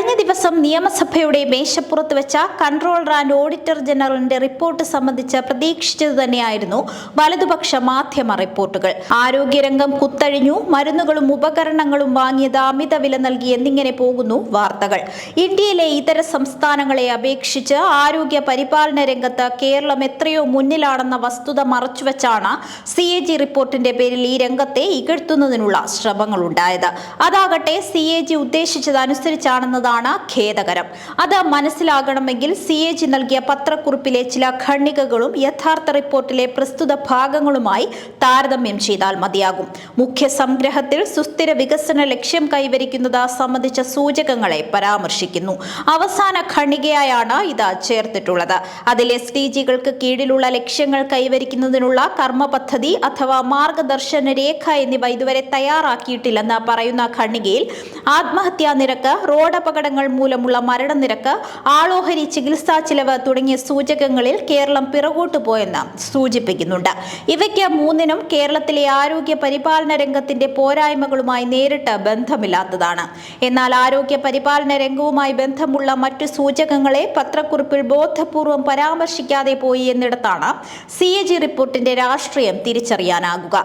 കഴിഞ്ഞ ദിവസം നിയമസഭയുടെ മേശപ്പുറത്ത് വെച്ച കൺട്രോളർ ആൻഡ് ഓഡിറ്റർ ജനറലിന്റെ റിപ്പോർട്ട് സംബന്ധിച്ച് പ്രതീക്ഷിച്ചത് തന്നെയായിരുന്നു വലതുപക്ഷ മാധ്യമ റിപ്പോർട്ടുകൾ. ആരോഗ്യരംഗം കുത്തഴിഞ്ഞു മരുന്നുകളും ഉപകരണങ്ങളും വാങ്ങിയത് അമിത വില നൽകി എന്നിങ്ങനെ പോകുന്നു വാർത്തകൾ. ഇന്ത്യയിലെ ഇതര സംസ്ഥാനങ്ങളെ അപേക്ഷിച്ച് ആരോഗ്യ പരിപാലന രംഗത്ത് കേരളം എത്രയോ മുന്നിലാണെന്ന വസ്തുത മറച്ചുവെച്ചാണ് സി എ ജി റിപ്പോർട്ടിന്റെ പേരിൽ ഈ രംഗത്തെ ഇകഴ്ത്തുന്നതിനുള്ള ശ്രമങ്ങളുണ്ടായത്. അതാകട്ടെ സി എ ജി ഉദ്ദേശിച്ചതനുസരിച്ചാണെന്നതാണ് ഖേദകരം. അത് മനസ്സിലാകണമെങ്കിൽ സി എ ജി നൽകിയ പത്രക്കുറിപ്പിലെ ചില ഖണ്ഡികകളും യഥാർത്ഥ റിപ്പോർട്ടിലെ പ്രസ്തുത ഭാഗങ്ങളുമായി താരതമ്യം ചെയ്താൽ മതിയാകും. മുഖ്യ സംഗ്രഹത്തിൽ സുസ്ഥിര വികസന ലക്ഷ്യം കൈവരിക്കുന്നത് സംബന്ധിച്ച സൂചകങ്ങളെ പരാമർശിക്കുന്നു. അവസാന ഖണ്ഡികയായാണ് ഇത് ചേർത്തിട്ടുള്ളത്. അതിൽ എസ് ഡി ജികൾക്ക് കീഴിലുള്ള ലക്ഷ്യങ്ങൾ കൈവരിക്കുന്നതിനുള്ള കർമ്മ പദ്ധതി അഥവാ മാർഗദർശന രേഖ എന്നിവ ഇതുവരെ തയ്യാറാക്കിയിട്ടില്ലെന്ന് പറയുന്ന ഖണ്ഡികയിൽ ആത്മഹത്യാ നിരക്ക് റോഡ് അപകടങ്ങൾ മൂലമുള്ള മരണനിരക്ക് ആളോഹരി ചികിത്സാ ചിലവ് തുടങ്ങിയ സൂചകങ്ങളിൽ കേരളം പിറകോട്ട് പോയെന്ന് സൂചിപ്പിക്കുന്നുണ്ട്. ഇവയ്ക്ക് മൂന്നിനും കേരളത്തിലെ ആരോഗ്യ പരിപാലന രംഗത്തിന്റെ പോരായ്മകളുമായി നേരിട്ട് ബന്ധമില്ലാത്തതാണ്. എന്നാൽ ആരോഗ്യ പരിപാലന രംഗവുമായി ബന്ധമുള്ള മറ്റു സൂചകങ്ങളെ പത്രക്കുറിപ്പിൽ ബോധപൂർവം പരാമർശിക്കാതെ പോയി എന്നിടത്താണ് സി എ ജി റിപ്പോർട്ടിന്റെ രാഷ്ട്രീയം തിരിച്ചറിയാനാകുക.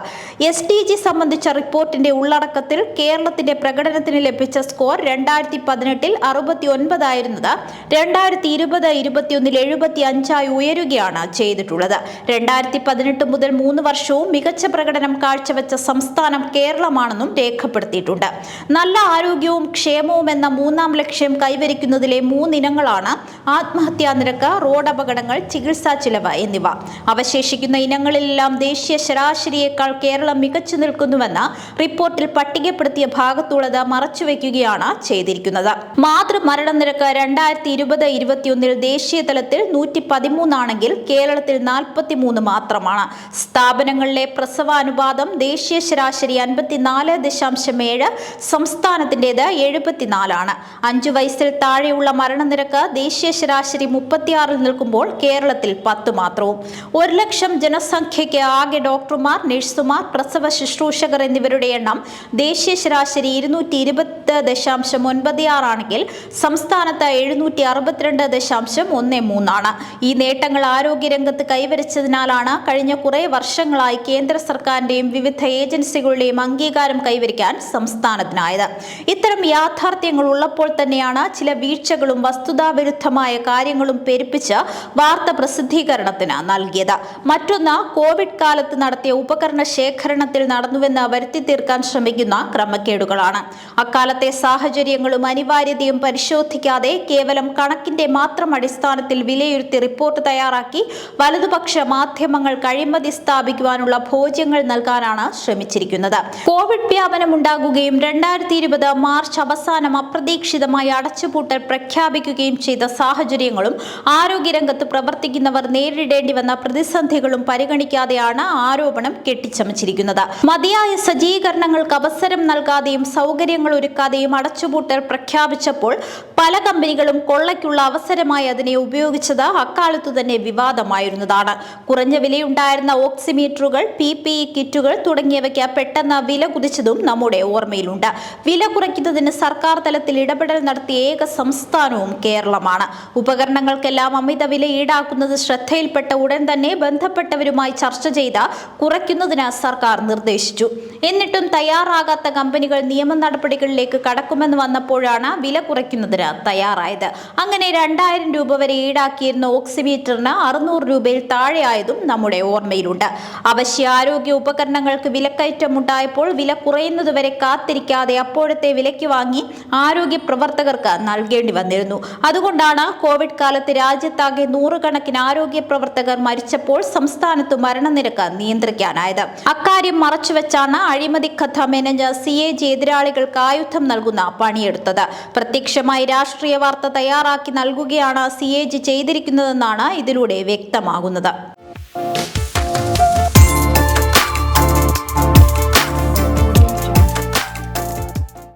എസ് ഡി ജി സംബന്ധിച്ച റിപ്പോർട്ടിന്റെ ഉള്ളടക്കത്തിൽ കേരളത്തിന്റെ പ്രകടനത്തിന് ലഭിച്ച സ്കോർ രണ്ടായിരത്തി പതിനെട്ടിൽ അറുപത്തി ഒൻപതായിരുന്നത് രണ്ടായിരത്തി ഇരുപത് ഇരുപത്തിയൊന്നിൽ എഴുപത്തി അഞ്ചായി ഉയരുകയാണ് ചെയ്തിട്ടുള്ളത്. രണ്ടായിരത്തി പതിനെട്ട് മുതൽ മൂന്ന് വർഷവും മികച്ച പ്രകടനം കാഴ്ചവെച്ച സംസ്ഥാനം കേരളമാണെന്നും രേഖപ്പെടുത്തിയിട്ടുണ്ട്. നല്ല ആരോഗ്യവും ക്ഷേമവും എന്ന മൂന്നാം ലക്ഷ്യം കൈവരിക്കുന്നതിലെ മൂന്നിനങ്ങളാണ് ആത്മഹത്യാ നിരക്ക് റോഡ് അപകടങ്ങൾ ചികിത്സാ ചിലവ് എന്നിവ. അവശേഷിക്കുന്ന ഇനങ്ങളിലെല്ലാം ദേശീയ ശരാശരിയേക്കാൾ കേരളം മികച്ചു നിൽക്കുന്നുവെന്ന് റിപ്പോർട്ടിൽ പട്ടികപ്പെടുത്തിയ ഭാഗത്തുള്ളത് മറച്ചുവെക്കുകയാണ് ചെയ്തിരിക്കുന്നത്. മാതൃമരണ നിരക്ക് രണ്ടായിരത്തി ഇരുപത് ഇരുപത്തിയൊന്നിൽ ദേശീയ തലത്തിൽ നൂറ്റി പതിമൂന്നാണെങ്കിൽ കേരളത്തിൽ നാൽപ്പത്തിമൂന്ന് മാത്രമാണ്. സ്ഥാപനങ്ങളിലെ പ്രസവാനുപാതം ദേശീയ ശരാശരി അൻപത്തിനാല് ദശാംശം ഏഴ് സംസ്ഥാനത്തിന്റെത് എഴുപത്തിനാലാണ്. അഞ്ചു വയസ്സിൽ താഴെയുള്ള മരണനിരക്ക് ദേശീയ ശരാശരി മുപ്പത്തിയാറിൽ നിൽക്കുമ്പോൾ കേരളത്തിൽ പത്ത് മാത്രവും. ഒരു ലക്ഷം ജനസംഖ്യയ്ക്ക് ആകെ ഡോക്ടർമാർ നഴ്സുമാർ പ്രസവ ശുശ്രൂഷകർ എന്നിവരുടെ എണ്ണം ദേശീയ ശരാശരി ഇരുന്നൂറ്റി ഇരുപത് ദശാംശം ഒൻപത് ആറാണെങ്കിൽ സംസ്ഥാനത്ത് എഴുന്നൂറ്റി അറുപത്തിരണ്ട് ദശാംശം ഒന്ന് മൂന്നാണ്. ഈ നേട്ടങ്ങൾ ആരോഗ്യരംഗത്ത് കൈവരിച്ചതിനാലാണ് കഴിഞ്ഞ കുറേ വർഷങ്ങളായി കേന്ദ്ര സർക്കാരിന്റെയും വിവിധ ഏജൻസികളുടെയും അംഗീകാരം കൈവരിക്കാൻ സംസ്ഥാനത്തിനായത്. ഇത്തരം യാഥാർത്ഥ്യങ്ങൾ ഉള്ളപ്പോൾ തന്നെയാണ് ചില വീഴ്ചകളും വസ്തുതാവിരുദ്ധമായ കാര്യങ്ങളും പെരുപ്പിച്ച് വാർത്ത പ്രസിദ്ധീകരണത്തിന് നൽകിയത്. മറ്റൊന്ന് കോവിഡ് കാലത്ത് നടത്തിയ ഉപകരണ ശേഖരണത്തിൽ നടന്നുവെന്ന് വരുത്തി തീർക്കാൻ ശ്രമിക്കുന്ന ക്രമക്കേടുകളാണ്. അക്കാലത്തെ സാഹചര്യങ്ങളും അനിവാര്യതയും പരിശോധിക്കാതെ കേവലം കണക്കിന്റെ മാത്രം അടിസ്ഥാനത്തിൽ വിലയിരുത്തി റിപ്പോർട്ട് തയ്യാറാക്കി വലതുപക്ഷ മാധ്യമങ്ങൾ കഴിമതി സ്ഥാപിക്കുവാനുള്ള ഭോജ്യങ്ങൾ നൽകാനാണ് ശ്രമിച്ചിരിക്കുന്നത്. കോവിഡ് വ്യാപനം ഉണ്ടാകുകയും രണ്ടായിരത്തി ഇരുപത് മാർച്ച് അവസാനം അപ്രതീക്ഷിതമായി അടച്ചുപൂട്ടൽ പ്രഖ്യാപിക്കുകയും ചെയ്ത സാഹചര്യങ്ങളും ആരോഗ്യരംഗത്ത് പ്രവർത്തിക്കുന്നവർ നേരിടേണ്ടി വന്ന പ്രതിസന്ധികളും പരിഗണിക്കാതെയാണ് ആരോപണം കെട്ടിച്ചമച്ചിരിക്കുന്നത്. മതിയായ സജ്ജീകരണങ്ങൾക്ക് അവസരം നൽകാതെയും സൗകര്യങ്ങൾ ഒരുക്കാതെയും അടച്ചുപൂട്ടൽ പ്രഖ്യാപിച്ചപ്പോൾ പല കമ്പനികളും കൊള്ളയ്ക്കുള്ള അവസരമായി അതിനെ ഉപയോഗിച്ചത് അക്കാലത്തു തന്നെ വിവാദമായിരുന്നതാണ്. കുറഞ്ഞ വിലയുണ്ടായിരുന്ന ഓക്സിമീറ്ററുകൾ പി പി ഇ കിറ്റുകൾ തുടങ്ങിയവയ്ക്ക് പെട്ടെന്ന് വില കുതിച്ചതും നമ്മുടെ ഓർമ്മയിലുണ്ട്. വില കുറയ്ക്കുന്നതിന് സർക്കാർ തലത്തിൽ ഇടപെടൽ നടത്തിയ ഏക സംസ്ഥാനവും കേരളമാണ്. ഉപകരണങ്ങൾക്കെല്ലാം അമിത വില ഈടാക്കുന്നത് ശ്രദ്ധയിൽപ്പെട്ട ഉടൻ തന്നെ ബന്ധപ്പെട്ടവരുമായി ചർച്ച ചെയ്ത് കുറയ്ക്കുന്നതിന് സർക്കാർ നിർദ്ദേശിച്ചു. എന്നിട്ടും തയ്യാറാകാത്ത കമ്പനികൾ നിയമ നടപടികളിലേക്ക് കടക്കുമെന്ന് വന്നപ്പോഴാണ് വില കുറയ്ക്കുന്നതിന് തയ്യാറായത്. അങ്ങനെ രണ്ടായിരം രൂപ വരെ ഈടാക്കിയിരുന്ന ഓക്സിമീറ്ററിന് അറുന്നൂറ് രൂപയിൽ താഴെയായതും നമ്മുടെ ഓർമ്മയിലുണ്ട്. അവശ്യ ആരോഗ്യ ഉപകരണങ്ങൾക്ക് വിലക്കയറ്റം വിലക്കയറ്റമുണ്ടായപ്പോൾ വില കുറയുന്നതുവരെ കാത്തിരിക്കാതെ അപ്പോഴത്തെ വിലയ്ക്ക് വാങ്ങി ആരോഗ്യ പ്രവർത്തകർക്ക് നൽകേണ്ടി വന്നിരുന്നു. അതുകൊണ്ടാണ് കോവിഡ് കാലത്ത് രാജ്യത്താകെ നൂറുകണക്കിന് ആരോഗ്യ പ്രവർത്തകർ മരിച്ചപ്പോൾ സംസ്ഥാനത്ത് മരണനിരക്ക് നിയന്ത്രിക്കാനായത്. അക്കാര്യം മറച്ചുവെച്ചാണ് അഴിമതി കഥ മെനഞ്ഞ സി എ ജി എതിരാളികൾക്ക് ആയുധം നൽകുന്ന പണിയെടുത്തത്. പ്രത്യക്ഷമായി രാഷ്ട്രീയ വാർത്ത തയ്യാറാക്കി നൽകുകയാണ് സി എ ജി ചെയ്തിരിക്കുന്നതെന്നാണ് ഇതിലൂടെ വ്യക്തമാകുന്നത്.